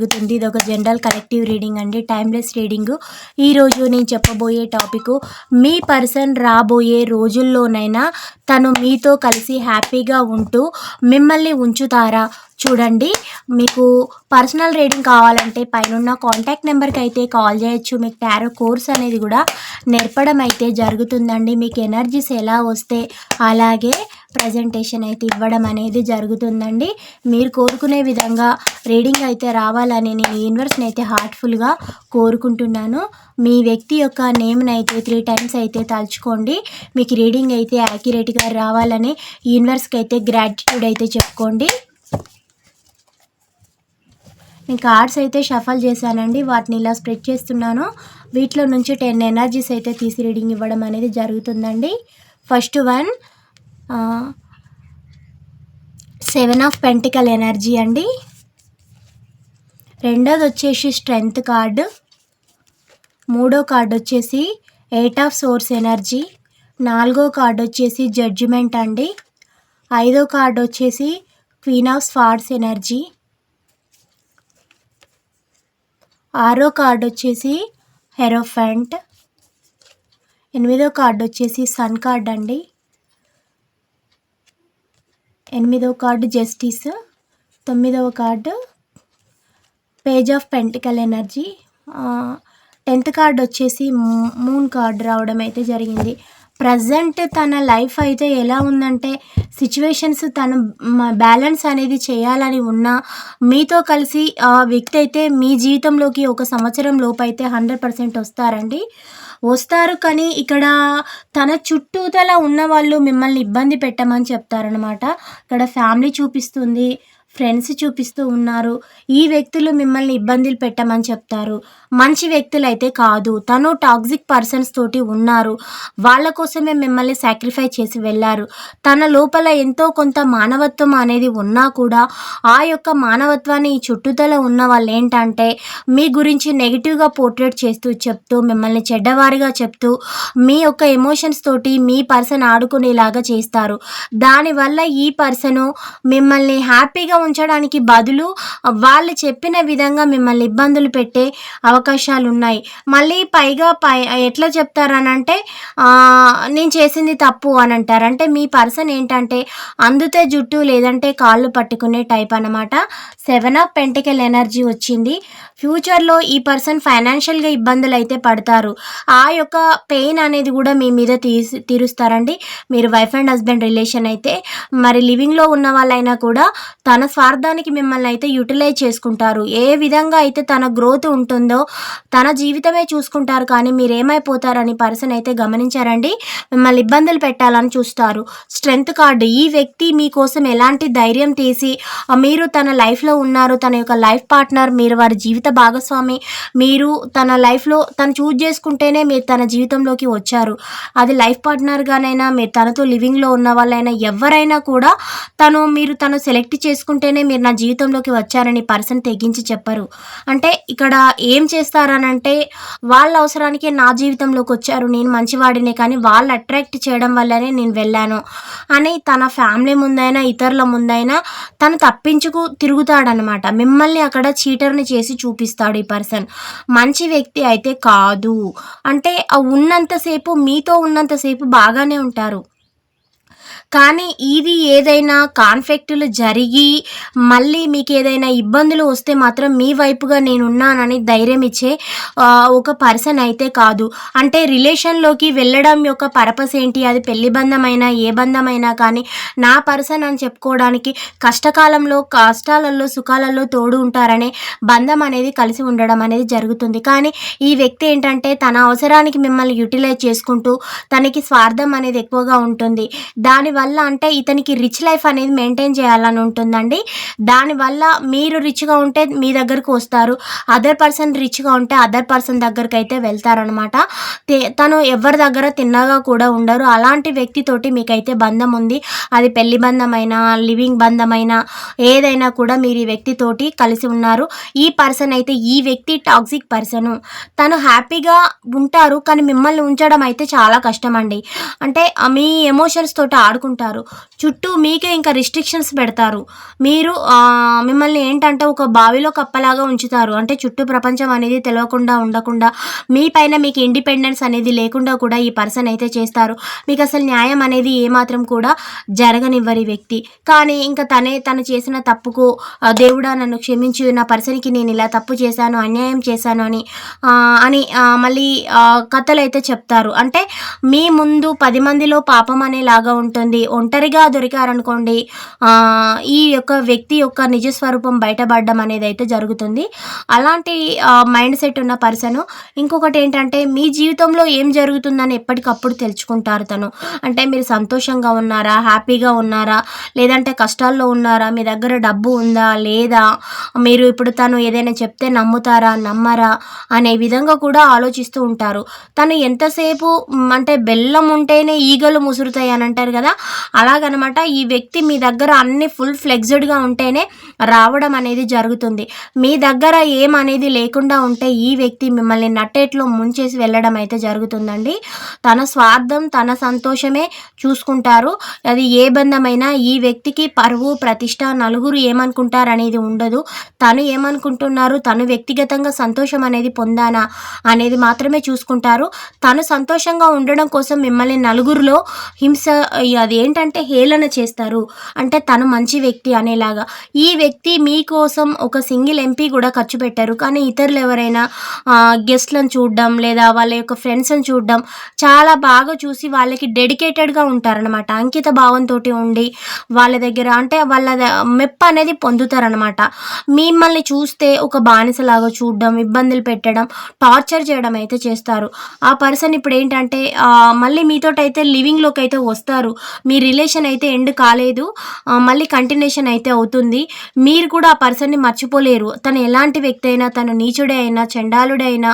జరుగుతుంది. ఇది ఒక జనరల్ కలెక్టివ్ రీడింగ్ అండి. Timeless reading. ఈరోజు నేను చెప్పబోయే టాపిక్ మీ పర్సన్ రాబోయే రోజుల్లోనైనా తను మీతో కలిసి హ్యాపీగా ఉంటూ మిమ్మల్ని ఉంచుతారా? చూడండి. మీకు పర్సనల్ రీడింగ్ కావాలంటే పైన కాంటాక్ట్ నెంబర్కి అయితే కాల్ చేయొచ్చు. మీకు టారో కోర్స్ అనేది కూడా నేర్పడం అయితే జరుగుతుందండి. మీకు ఎనర్జీస్ ఎలా వస్తే అలాగే ప్రజెంటేషన్ అయితే ఇవ్వడం అనేది జరుగుతుందండి. మీరు కోరుకునే విధంగా రీడింగ్ అయితే రావాలని నేను యూనివర్స్ని అయితే హార్ట్ఫుల్గా కోరుకుంటున్నాను. మీ వ్యక్తి యొక్క నేమ్ని అయితే త్రీ టైమ్స్ అయితే తలుచుకోండి. మీకు రీడింగ్ అయితే యాక్యురేట్గా రావాలని యూనివర్స్కి అయితే గ్రాటిట్యూడ్ అయితే చెప్పుకోండి. నేను కార్డ్స్ అయితే షఫల్ చేశానండి. వాటిని ఇలా స్ప్రెడ్ చేస్తున్నాను. వీటిలో నుంచి టెన్ ఎనర్జీస్ అయితే తీసి రీడింగ్ ఇవ్వడం అనేది జరుగుతుందండి. First one seven of pentacle energy అండి. రెండోది వచ్చేసి స్ట్రెంగ్త్ కార్డు. మూడో కార్డు వచ్చేసి ఎయిట్ ఆఫ్ సోర్స్ ఎనర్జీ. నాలుగో కార్డు వచ్చేసి జడ్జిమెంట్ అండి. ఐదో కార్డు వచ్చేసి క్వీన్ ఆఫ్ స్వార్డ్స్ ఎనర్జీ. ఆరో కార్డు వచ్చేసి హెరోఫెంట్. ఎనిమిదో కార్డు వచ్చేసి సన్ కార్డ్ అండి. ఎనిమిదవ కార్డు జస్టిస్ తొమ్మిదవ card page of pentacle energy. Tenth card వచ్చేసి మూన్ కార్డు రావడం అయితే జరిగింది. ప్రజెంట్ తన లైఫ్ అయితే ఎలా ఉందంటే సిచ్యువేషన్స్ తను బ్యాలెన్స్ అనేది చేయాలని ఉన్నా మీతో కలిసి ఆ వ్యక్తి అయితే మీ జీవితంలోకి ఒక సంవత్సరం లోపు అయితే హండ్రెడ్ పర్సెంట్ వస్తారండి. వస్తారు కానీ ఇక్కడ తన చుట్టూతల ఉన్న వాళ్ళు మిమ్మల్ని ఇబ్బంది పెట్టమని చెప్తారనమాట ఇక్కడ ఫ్యామిలీ చూపిస్తుంది ఫ్రెండ్స్ చూపిస్తూ ఉన్నారు. ఈ వ్యక్తులు మిమ్మల్ని ఇబ్బందులు పెట్టమని చెప్తారు. మంచి వ్యక్తులు అయితే కాదు. తను టాక్సిక్ పర్సన్స్ తోటి ఉన్నారు. వాళ్ళ కోసమే మిమ్మల్ని సాక్రిఫై చేసి వెళ్ళారు. తన లోపల ఎంతో కొంత మానవత్వం అనేది ఉన్నా కూడా ఆ యొక్క మానవత్వాన్ని ఈ చుట్టుతల ఉన్న వాళ్ళు ఏంటంటే మీ గురించి నెగిటివ్గా పోర్ట్రేట్ చేస్తూ చెప్తూ మిమ్మల్ని చెడ్డవారిగా చెప్తూ మీ యొక్క ఎమోషన్స్ తోటి మీ పర్సన్ ఆడుకునేలాగా చేస్తారు. దానివల్ల ఈ పర్సను మిమ్మల్ని హ్యాపీగా ఉంచడానికి బదులు వాళ్ళు చెప్పిన విధంగా మిమ్మల్ని ఇబ్బందులు పెట్టే అవకాశాలు ఉన్నాయి మళ్ళీ పైగా పై ఎట్లా చెప్తారనంటే నేను చేసింది తప్పు అని అంటారు అంటే మీ పర్సన్ ఏంటంటే అందుతే జుట్టు లేదంటే కాళ్ళు పట్టుకునే టైప్ అనమాట సెవెన్ ఆఫ్ పెంటికల్ ఎనర్జీ వచ్చింది. ఫ్యూచర్లో ఈ పర్సన్ ఫైనాన్షియల్గా ఇబ్బందులు అయితే పడతారు. ఆ యొక్క పెయిన్ అనేది కూడా మీ మీద తీసి తీరుస్తారండి. మీరు వైఫ్ అండ్ హస్బెండ్ రిలేషన్ అయితే మరి లివింగ్లో ఉన్న వాళ్ళైనా కూడా తన స్వార్థానికి మిమ్మల్ని అయితే యూటిలైజ్ చేసుకుంటారు. ఏ విధంగా అయితే తన గ్రోత్ ఉంటుందో తన జీవితమే చూసుకుంటారు కానీ మీరు ఏమైపోతారని పర్సన్ అయితే గమనించారండి. మిమ్మల్ని ఇబ్బందులు పెట్టాలని చూస్తారు. స్ట్రెంగ్త్ కార్డు ఈ వ్యక్తి మీకోసం ఎలాంటి ధైర్యం తీసి మీరు తన లైఫ్లో ఉన్నారు తన యొక్క లైఫ్ పార్ట్నర్ మీరు వారి జీవిత భాగస్వామి మీరు తన లైఫ్లో తను చూజ్ చేసుకుంటేనే మీరు తన జీవితంలోకి వచ్చారు. అది లైఫ్ పార్ట్నర్గానైనా మీరు తనతో లివింగ్లో ఉన్న వాళ్ళైనా ఎవరైనా కూడా తను మీరు తను సెలెక్ట్ చేసుకుంటేనే మీరు నా జీవితంలోకి వచ్చారని పర్సన్ తెగించి చెప్పరు. అంటే ఇక్కడ ఏం చేస్తారనంటే వాళ్ళ అవసరానికి నా జీవితంలోకి వచ్చారు నేను మంచివాడినే కానీ వాళ్ళు అట్రాక్ట్ చేయడం వల్లనే నేను వెళ్ళాను. అని తన ఫ్యామిలీ ముందైనా ఇతరుల ముందైనా తను తప్పించుకు తిరుగుతాడనమాట. మిమ్మల్ని అక్కడ చీటర్ని చేసి చూపిస్తాడు ఈ పర్సన్. మంచి వ్యక్తి అయితే కాదు. అంటే ఉన్నంతసేపు మీతో ఉన్నంతసేపు బాగానే ఉంటారు. కానీ ఇది ఏదైనా కాన్ఫ్లిక్టులు జరిగి మళ్ళీ మీకు ఏదైనా ఇబ్బందులు వస్తే మాత్రం మీ వైపుగా నేనున్నానని ధైర్యం ఇచ్చే ఒక పర్సన్ అయితే కాదు. అంటే రిలేషన్లోకి వెళ్ళడం యొక్క పర్పస్ ఏంటి? అది పెళ్ళి బంధమైనా ఏ బంధమైనా కానీ నా పర్సన్ అని చెప్పుకోవడానికి కష్టకాలంలో కష్టాలలో సుఖాలలో తోడు ఉంటారనే బంధం అనేది కలిసి ఉండడం అనేది జరుగుతుంది. కానీ ఈ వ్యక్తి ఏంటంటే తన అవసరానికి మిమ్మల్ని యూటిలైజ్ చేసుకుంటూ తనకి స్వార్థం అనేది ఎక్కువగా ఉంటుంది. దాని దానివల్ల అంటే ఇతనికి రిచ్ లైఫ్ అనేది మెయింటైన్ చేయాలని ఉంటుందండి. దానివల్ల మీరు రిచ్గా ఉంటే మీ దగ్గరకు వస్తారు. అదర్ పర్సన్ రిచ్గా ఉంటే అదర్ పర్సన్ దగ్గరికి అయితే వెళ్తారనమాట తను ఎవరి దగ్గర తిన్నగా కూడా ఉండరు. అలాంటి వ్యక్తితోటి మీకైతే బంధం ఉంది. అది పెళ్ళి బంధమైనా లివింగ్ బంధమైనా ఏదైనా కూడా మీరు ఈ వ్యక్తితోటి కలిసి ఉన్నారు. ఈ పర్సన్ అయితే ఈ వ్యక్తి టాక్సిక్ పర్సన్ తను హ్యాపీగా ఉంటారు. కానీ మిమ్మల్ని ఉంచడం అయితే చాలా కష్టం అండి అంటే మీ ఎమోషన్స్ తోటి ఆడుకుంటారు చుట్టూ మీకే ఇంకా రిస్ట్రిక్షన్స్ పెడతారు. మీరు మిమ్మల్ని ఏంటంటే ఒక బావిలో కప్పలాగా ఉంచుతారు. అంటే చుట్టూ ప్రపంచం అనేది తెలియకుండా ఉండకుండా మీ పైన మీకు ఇండిపెండెన్స్ అనేది లేకుండా కూడా ఈ పర్సన్ అయితే చేస్తారు. మీకు అసలు న్యాయం అనేది ఏమాత్రం కూడా జరగనివ్వరి వ్యక్తి. కానీ ఇంకా తనే తను చేసిన తప్పుకు దేవుడా నన్ను క్షమించి నా పర్సన్కి నేను ఇలా తప్పు చేశాను అన్యాయం చేశాను అని అని మళ్ళీ కథలు అయితే చెప్తారు. అంటే మీ ముందు పది మందిలో పాపం అనేలాగా ఉంటుంది. ఒంటరిగా దొరికారనుకోండి ఈ యొక్క వ్యక్తి యొక్క నిజ స్వరూపం బయటపడడం అనేది అయితే జరుగుతుంది. అలాంటి మైండ్ సెట్ ఉన్న పర్సన్ ఇంకొకటి ఏంటంటే మీ జీవితంలో ఏం జరుగుతుందని ఎప్పటికప్పుడు తెలుసుకుంటారు తను. అంటే మీరు సంతోషంగా ఉన్నారా హ్యాపీగా ఉన్నారా లేదంటే కష్టాల్లో ఉన్నారా మీ దగ్గర డబ్బు ఉందా లేదా మీరు ఇప్పుడు తను ఏదైనా చెప్తే నమ్ముతారా నమ్మరా అనే విధంగా కూడా ఆలోచిస్తూ ఉంటారు. తను ఎంతసేపు అంటే బెల్లం ఉంటేనే ఈగలు ముసురుతాయి అని అంటారు కదా అలాగనమాట ఈ వ్యక్తి మీ దగ్గర అన్ని ఫుల్ ఫ్లెక్స్డ్గా ఉంటేనే రావడం అనేది జరుగుతుంది. మీ దగ్గర ఏం అనేది లేకుండా ఉంటే ఈ వ్యక్తి మిమ్మల్ని నట్టేట్లో ముంచేసి వెళ్ళడం అయితే జరుగుతుందండి. తన స్వార్థం తన సంతోషమే చూసుకుంటారు. అది ఏ బంధమైనా ఈ వ్యక్తికి పరువు ప్రతిష్ట నలుగురు ఏమనుకుంటారు అనేది ఉండదు. తను ఏమనుకుంటున్నారు? తను వ్యక్తిగతంగా సంతోషం అనేది పొందానా అనేది మాత్రమే చూసుకుంటారు. తను సంతోషంగా ఉండడం కోసం మిమ్మల్ని నలుగురిలో హింస అది ఏంటంటే హేళన చేస్తారు. అంటే తను మంచి వ్యక్తి అనేలాగా. ఈ వ్యక్తి మీకోసం ఒక సింగిల్ ఎంపీ కూడా ఖర్చు పెట్టారు. కానీ ఇతరులు ఎవరైనా గెస్ట్లను చూడడం లేదా వాళ్ళ యొక్క ఫ్రెండ్స్ని చూడడం చాలా బాగా చూసి వాళ్ళకి డెడికేటెడ్గా ఉంటారనమాట అంకిత భావంతో ఉండి వాళ్ళ దగ్గర అంటే వాళ్ళ మెప్ప అనేది పొందుతారనమాట మిమ్మల్ని చూస్తే ఒక బానిసలాగా చూడడం ఇబ్బందులు పెట్టడం టార్చర్ చేయడం అయితే చేస్తారు. ఆ పర్సన్ ఇప్పుడు ఏంటంటే మళ్ళీ మీతోటైతే లివింగ్లోకి అయితే వస్తారు. మీ రిలేషన్ అయితే ఎండ్ కాలేదు. మళ్ళీ కంటిన్యూషన్ అయితే అవుతుంది. మీరు కూడా ఆ పర్సన్ని మర్చిపోలేరు. తను ఎలాంటి వ్యక్తి అయినా తను నీచుడే అయినా చండాలుడే అయినా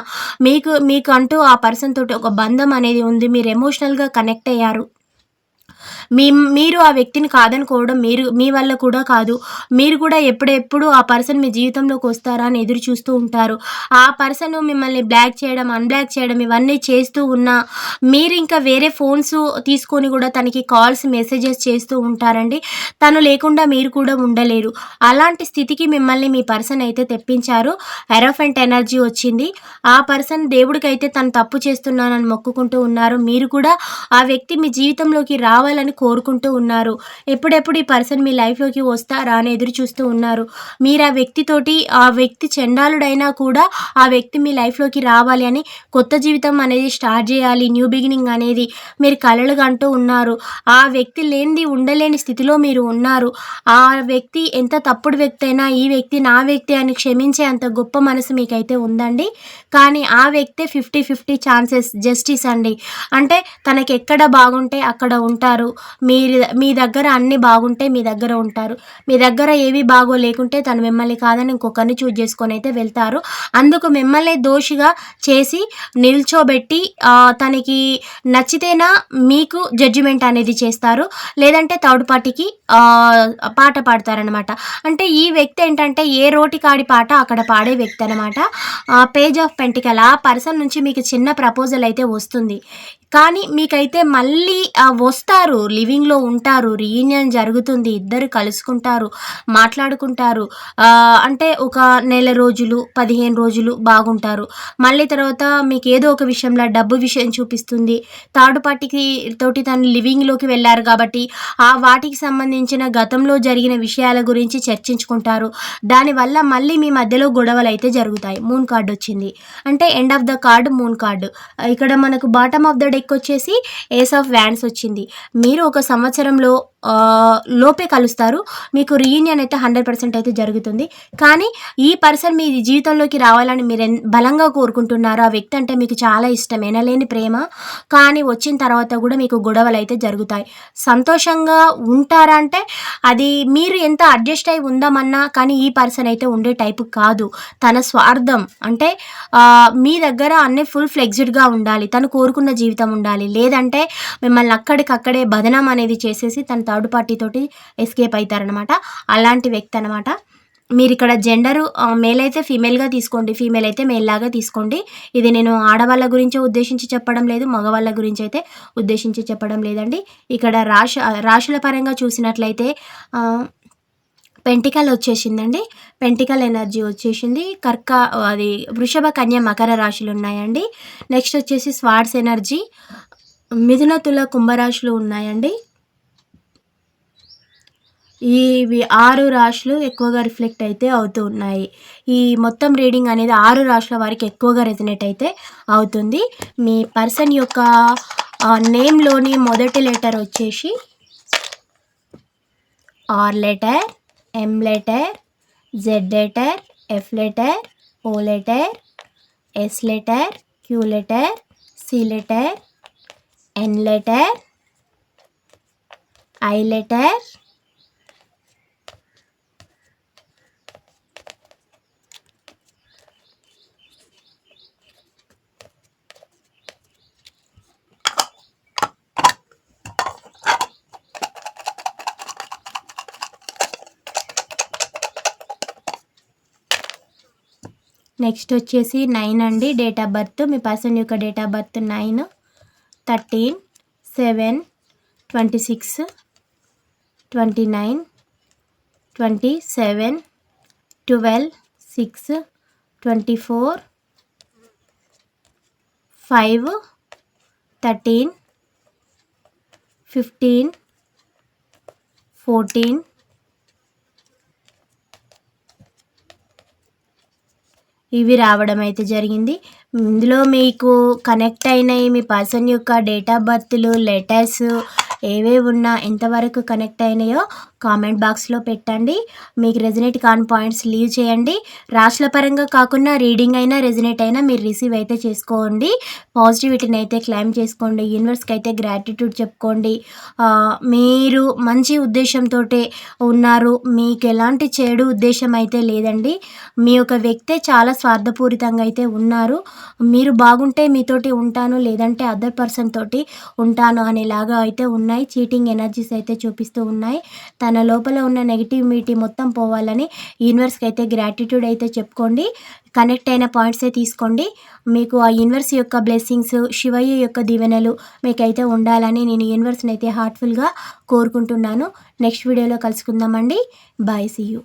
మీకు మీకు అంటూ ఆ పర్సన్ తోటి ఒక బంధం అనేది ఉంది. మీరు ఎమోషనల్గా కనెక్ట్ అయ్యారు. మీ మీరు ఆ వ్యక్తిని కాదనుకోవడం మీరు మీ వల్ల కూడా కాదు. మీరు కూడా ఎప్పుడెప్పుడు ఆ పర్సన్ మీ జీవితంలోకి వస్తారా అని ఎదురు చూస్తూ ఉంటారు. ఆ పర్సన్ మిమ్మల్ని బ్లాక్ చేయడం అన్బ్లాక్ చేయడం ఇవన్నీ చేస్తూ ఉన్నా మీరు ఇంకా వేరే ఫోన్స్ తీసుకొని కూడా తనకి కాల్స్ మెసేజెస్ చేస్తూ ఉంటారండి. తను లేకుండా మీరు కూడా ఉండలేరు. అలాంటి స్థితికి మిమ్మల్ని మీ పర్సన్ అయితే తెప్పించారు. ఎరోఫెంట్ ఎనర్జీ వచ్చింది. ఆ పర్సన్ దేవుడికైతే తను తప్పు చేస్తున్నానని మొక్కుకుంటూ ఉన్నారు. మీరు కూడా ఆ వ్యక్తి మీ జీవితంలోకి రావాలని కోరుకుంటూ ఉన్నారు. ఎప్పుడెప్పుడు ఈ పర్సన్ మీ లైఫ్లోకి వస్తారా అని ఎదురు చూస్తూ ఉన్నారు. మీరు ఆ వ్యక్తితోటి ఆ వ్యక్తి చండాలుడైనా కూడా ఆ వ్యక్తి మీ లైఫ్లోకి రావాలి అని కొత్త జీవితం అనేది స్టార్ట్ చేయాలి న్యూ బిగినింగ్ అనేది మీరు కలలు అంటూ ఉన్నారు. ఆ వ్యక్తి లేనిది ఉండలేని స్థితిలో మీరు ఉన్నారు. ఆ వ్యక్తి ఎంత తప్పుడు వ్యక్తి అయినా ఈ వ్యక్తి నా వ్యక్తి అని క్షమించే అంత గొప్ప మనసు మీకైతే ఉందండి. కానీ ఆ వ్యక్తే ఫిఫ్టీ ఫిఫ్టీ ఛాన్సెస్ జస్టిస్ అండి. అంటే తనకి ఎక్కడ బాగుంటే అక్కడ ఉంటారు. మీరు మీ దగ్గర అన్ని బాగుంటే మీ దగ్గర ఉంటారు. మీ దగ్గర ఏవి బాగో లేకుంటే తను మిమ్మల్ని కాదని ఇంకొకరిని చూజ్ చేసుకొని అయితే వెళ్తారు. అందుకు మిమ్మల్ని దోషిగా చేసి నిల్చోబెట్టి తనకి నచ్చితేనా మీకు జడ్జిమెంట్ అనేది చేస్తారు. లేదంటే థర్డ్ పార్టీకి పాట పాడతారనమాట అంటే ఈ వ్యక్తి ఏంటంటే ఏ రోటి కాడి పాట అక్కడ పాడే వ్యక్తి అనమాట పేజ్ ఆఫ్ పెంటికల్ ఆ పర్సన్ నుంచి మీకు చిన్న ప్రపోజల్ అయితే వస్తుంది. కానీ మీకైతే మళ్ళీ వస్తారు లివింగ్లో ఉంటారు రీయూనియన్ జరుగుతుంది ఇద్దరు కలుసుకుంటారు మాట్లాడుకుంటారు. అంటే ఒక నెల రోజులు పదిహేను రోజులు బాగుంటారు. మళ్ళీ తర్వాత మీకు ఏదో ఒక విషయంలో డబ్బు విషయం చూపిస్తుంది. థర్డ్ పార్టీకి తోటి తను లివింగ్లోకి వెళ్ళారు కాబట్టి ఆ వాటికి సంబంధించిన గతంలో జరిగిన విషయాల గురించి చర్చించుకుంటారు. దానివల్ల మళ్ళీ మీ మధ్యలో గొడవలు అయితే జరుగుతాయి. మూన్ కార్డు వచ్చింది. అంటే end of the card moon card. ఇక్కడ మనకు బాటమ్ ఆఫ్ ద డెక్ వచ్చేసి ఏస్ ఆఫ్ వ్యాండ్స్ వచ్చింది. మీరు ఒక సంవత్సరంలో లోపే కలుస్తారు. మీకు రీయూనియన్ అయితే హండ్రెడ్ పర్సెంట్ అయితే జరుగుతుంది. కానీ ఈ పర్సన్ మీ జీవితంలోకి రావాలని మీరు బలంగా కోరుకుంటున్నారు ఆ వ్యక్తి అంటే మీకు చాలా ఇష్టం ఎనలేని ప్రేమ. కానీ వచ్చిన తర్వాత కూడా మీకు గొడవలు అయితే జరుగుతాయి. సంతోషంగా ఉంటారా అంటే అది మీరు ఎంత అడ్జస్ట్ అయి ఉందామన్నా కానీ ఈ పర్సన్ అయితే ఉండే టైపు కాదు. తన స్వార్థం అంటే మీ దగ్గర అన్నీ ఫుల్ ఫ్లెక్సిడ్గా ఉండాలి. తను కోరుకున్న జీవితం ఉండాలి. లేదంటే మిమ్మల్ని అక్కడికక్కడే బదన అనేది చేసేసి తన థర్డ్ పార్టీతోటి ఎస్కేప్ అవుతారనమాట అలాంటి వ్యక్తి అనమాట మీరు ఇక్కడ జెండరు మేల్ అయితే ఫీమేల్గా తీసుకోండి ఫీమేల్ అయితే మేల్ లాగా తీసుకోండి. ఇది నేను ఆడవాళ్ళ గురించి ఉద్దేశించి చెప్పడం లేదు మగవాళ్ళ గురించి అయితే ఉద్దేశించి చెప్పడం లేదండి. ఇక్కడ రాశ రాశుల పరంగా చూసినట్లయితే పెంటికల్ వచ్చేసిందండి. పెంటికల్ ఎనర్జీ వచ్చేసింది. కర్క అది వృషభ కన్య మకర రాశులు ఉన్నాయండి నెక్స్ట్ వచ్చేసి స్వార్ట్స్ ఎనర్జీ. మిథున తుల కుంభరాశులు ఉన్నాయండి. ఇవి ఆరు రాశులు ఎక్కువగా రిఫ్లెక్ట్ అయితే అవుతూ ఉన్నాయి. ఈ మొత్తం రీడింగ్ అనేది ఆరు రాశుల వారికి ఎక్కువగా రెజినేట్ అయితే అవుతుంది. మీ పర్సన్ యొక్క నేమ్లోని మొదటి లెటర్ వచ్చేసి R letter M letter Z letter F letter O letter S letter Q letter C letter N letter I letter next వచ్చేసి నైన్ అండి. డేట్ ఆఫ్ బర్త్ మీ పర్సన్ యొక్క date of birth nine thirteen seven twenty six twenty nine twenty seven twelve six twenty four five thirteen fifteen fourteen ఇవి రావడం అయితే జరిగింది. ఇందులో మీకు కనెక్ట్ అయినాయి మీ పర్సన్ యొక్క డేట్ ఆఫ్ బర్త్లు లెటర్స్ ఏవేవి ఉన్నా ఎంతవరకు కనెక్ట్ అయినాయో కామెంట్ బాక్స్లో పెట్టండి. మీకు రెజినేట్ కాని పాయింట్స్ లీవ్ చేయండి. రాశుల పరంగా కాకుండా రీడింగ్ అయినా రెజినేట్ అయినా మీరు రిసీవ్ అయితే చేసుకోండి. పాజిటివిటీని అయితే క్లైమ్ చేసుకోండి. యూనివర్స్కి అయితే గ్రాటిట్యూడ్ చెప్పుకోండి. మీరు మంచి ఉద్దేశంతో ఉన్నారు. మీకు ఎలాంటి చెడు ఉద్దేశం అయితే లేదండి. మీ యొక్క వ్యక్తే చాలా స్వార్థపూరితంగా అయితే ఉన్నారు. మీరు బాగుంటే మీతోటి ఉంటాను లేదంటే అదర్ పర్సన్ తోటి ఉంటాను అనేలాగా అయితే ఉన్నాయి. చీటింగ్ ఎనర్జీస్ అయితే చూపిస్తూ ఉన్నాయి. తన లోపల ఉన్న నెగిటివిటీ మొత్తం పోవాలని యూనివర్స్కి అయితే గ్రాటిట్యూడ్ అయితే చెప్పుకోండి. కనెక్ట్ అయిన పాయింట్సే తీసుకోండి. మీకు ఆ యూనివర్స్ యొక్క బ్లెస్సింగ్స్ శివయ్య యొక్క దీవెనలు మీకైతే ఉండాలని నేను యూనివర్స్ని అయితే హార్ట్ఫుల్గా కోరుకుంటున్నాను. నెక్స్ట్ వీడియోలో కలుసుకుందామండి. Bye see you